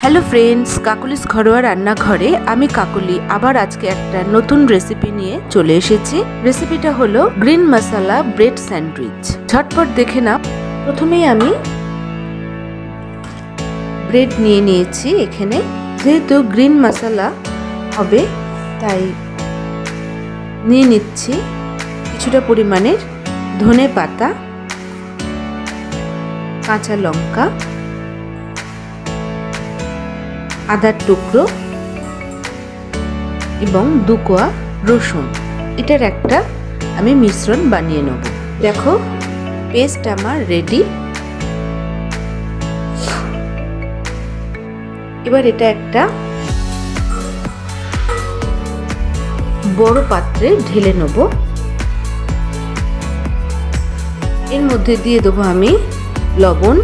Hello friends Kokkalis ঘরোয়া রান্নাঘরে আমি কাকুলি আবার আজকে একটা নতুন রেসিপি নিয়ে চলে এসেছি। রেসিপিটা হলো গ্রিন মশলা ব্রেড স্যান্ডউইচ ঝটপট দেখে নাও। প্রথমেই আমি ব্রেড নিয়ে নিয়েছি এখানে। যেহেতু গ্রিন মশলা হবে, তাই নিয়ে নিচ্ছি কিছুটা পরিমাণের ধনে পাতা, কাঁচা লঙ্কা। আদার টুকরো এবং দু কোয়া রসুন। এটার একটা আমি মিশ্রণ বানিয়ে নেব। দেখো পেস্ট আমার রেডি এবার এটা একটা বড় পাত্রে ঢেলে নেব। এর মধ্যে দিয়ে দেবো আমি লবণ।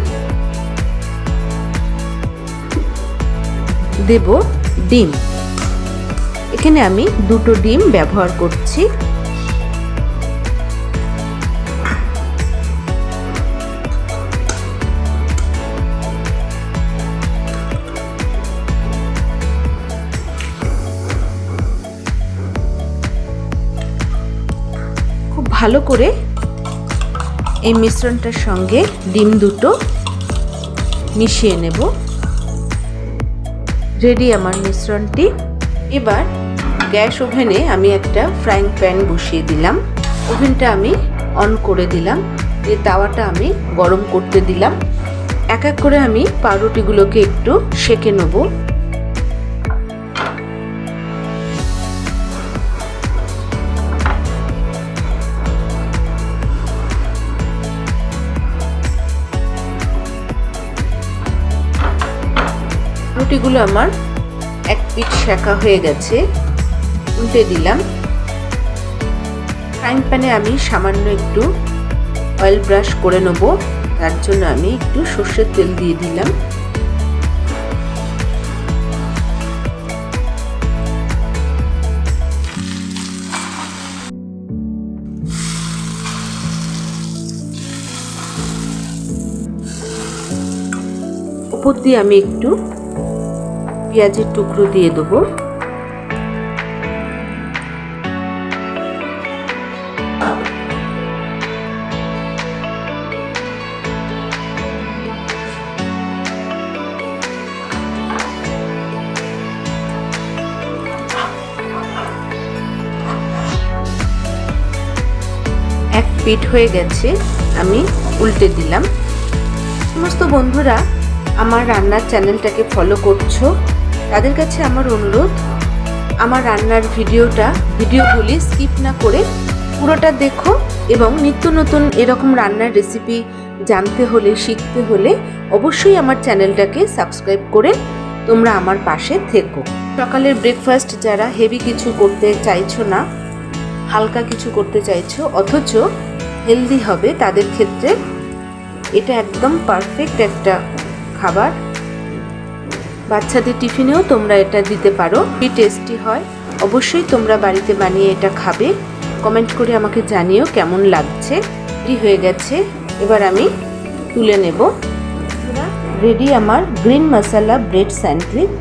দেব ডিম। এখানে আমি দুটো ডিম ব্যবহার করছি। খুব ভালো করে এই মিশ্রণটার সঙ্গে ডিম দুটো মিশিয়ে নেব। রেডি আমার মিশ্রণটি এবার গ্যাস ওভেনে আমি একটা ফ্রাইং প্যান বসিয়ে দিলাম। ওভেনটা আমি অন করে দিলাম। এই তাওয়াটা আমি গরম করতে দিলাম। এক এক করে আমি পাউরুটিগুলোকে একটু সেঁকে নেব। রুটিগুলো আমার এক পিঠ শেখা হয়ে গেছে, উল্টে দিলাম। ফ্রাইং প্যানে আমি সামান্য একটু অয়েল ব্রাশ করে নেব, তার জন্য আমি একটু সর্ষের তেল দিয়ে দিলাম। উপর দিয়ে আমি একটু পেঁয়াজের টুকরো দিয়ে দেবো। এক পিঠ হয়ে গেছে, আমি উল্টে দিলাম। সমস্ত বন্ধুরা, আমার রান্নার চ্যানেলটাকে ফলো করছ। তাদের কাছে আমার অনুরোধ, আমার রান্নার ভিডিওটা, ভিডিওগুলি স্কিপ না করে পুরোটা দেখো এবং নিত্য নতুন এরকম রান্নার রেসিপি জানতে হলে, শিখতে হলে অবশ্যই আমার চ্যানেলটাকে সাবস্ক্রাইব করে তোমরা আমার পাশে থেকো। সকালের ব্রেকফাস্ট যারা হেভি কিছু করতে চাইছো না, হালকা কিছু করতে চাইছো, অথচ হেলদি হবে, তাদের ক্ষেত্রে এটা একদম পারফেক্ট একটা খাবার। বাচ্চাদের টিফিনেও তোমরা এটা দিতে পারো। কি টেস্টি হয়। অবশ্যই তোমরা বাড়িতে বানিয়ে এটা খাবে। কমেন্ট করে আমাকে জানিও কেমন লাগছে। রেডি হয়ে গেছে। এবার আমি তুলে নেব। রেডি আমার গ্রিন মশালা ব্রেড স্যান্ডউইচ